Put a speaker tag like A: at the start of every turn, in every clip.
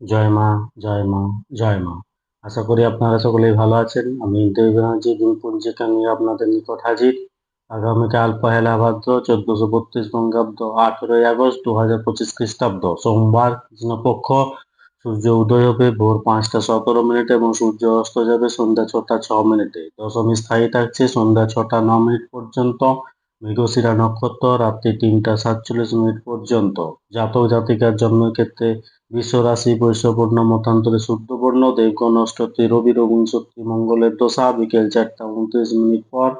A: জয় মা জয় মা জয় মা। আশা করি আপনারা সকলেই ভালো আছেন। আমি দেব ব্যানার্জি দিনপঞ্জিকা নিয়ে আপনাদের নিকট হাজির। আগামীকাল পহেলা ভাদ্র চোদ্দশো বত্রিশ বঙ্গাব্দ, আঠেরোই আগস্ট দু হাজার পঁচিশ খ্রিস্টাব্দ। সোমবার কৃষ্ণপক্ষ সূর্য উদয় হবে ভোর পাঁচটা সতেরো মিনিটে এবং সূর্য অস্ত যাবে সন্ধ্যা ছটা ছ মিনিটে। দশমী স্থায়ী থাকছে সন্ধ্যা ছটা ন মিনিট পর্যন্ত। মৃগশিরা নক্ষত্র রাত্রি তিনটা সাতচল্লিশ মিনিট পর্যন্ত। জাতক জাতিকার জন্মের ক্ষেত্রে বিশ্ব রাশি বৈশ্যপূর্ণ, মতান্তরে শুদ্ধবর্ণ দেবগণ রবি রবিংশত্রী মঙ্গলের দশা, বিকেল চারটা উনত্রিশ মিনিট পর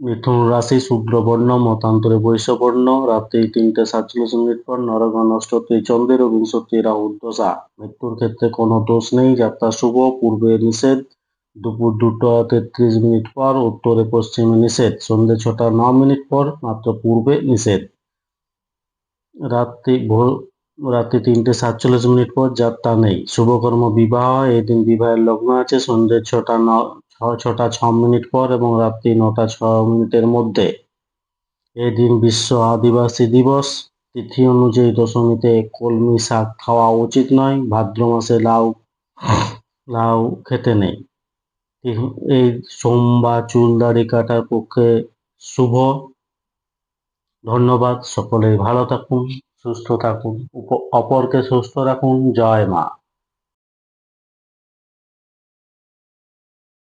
A: মিথুন রাশি শুক্রবর্ণ মতান্তরে বৈশ্যবর্ণ রাত্রি তিনটে সাতচল্লিশ মিনিট পর নরগণ অষ্টত্রী চন্দ্রের ও বিংশত্রী রাহুর দশা। মৃত্যুর ক্ষেত্রে কোনো দোষ নেই, যাত্রা শুভ, পূর্বে নিষেধ, দুপুর দুটো তেত্রিশ মিনিট পর উত্তরে পশ্চিমে নিষেধ সন্ধ্যে ছটা ন মিনিট পর মাত্র পূর্বে নিষেধ। রাত্রি ভোর রাত্রি তিনটে সাতচল্লিশ মিনিট পর যাত্রা নেই। শুভকর্ম বিবাহ এই দিন বিবাহের লগ্ন আছে সন্ধ্যে ছটা ন, ছটা ছ মিনিট পর এবং রাত্রি নটা ছ মিনিটের মধ্যে। এই দিন বিশ্ব আদিবাসী দিবস। তিথি অনুযায়ী দশমীতে কলমি শাক খাওয়া উচিত নয়, ভাদ্র মাসে লাউ লাউ খেতে নেই। এই সোমবার চুল দাড়ি কাটার পক্ষে শুভ। ধন্যবাদ সকলে ভালো থাকুন সুস্থ থাকুন অপরকে সুস্থ রাখুন জয় মা।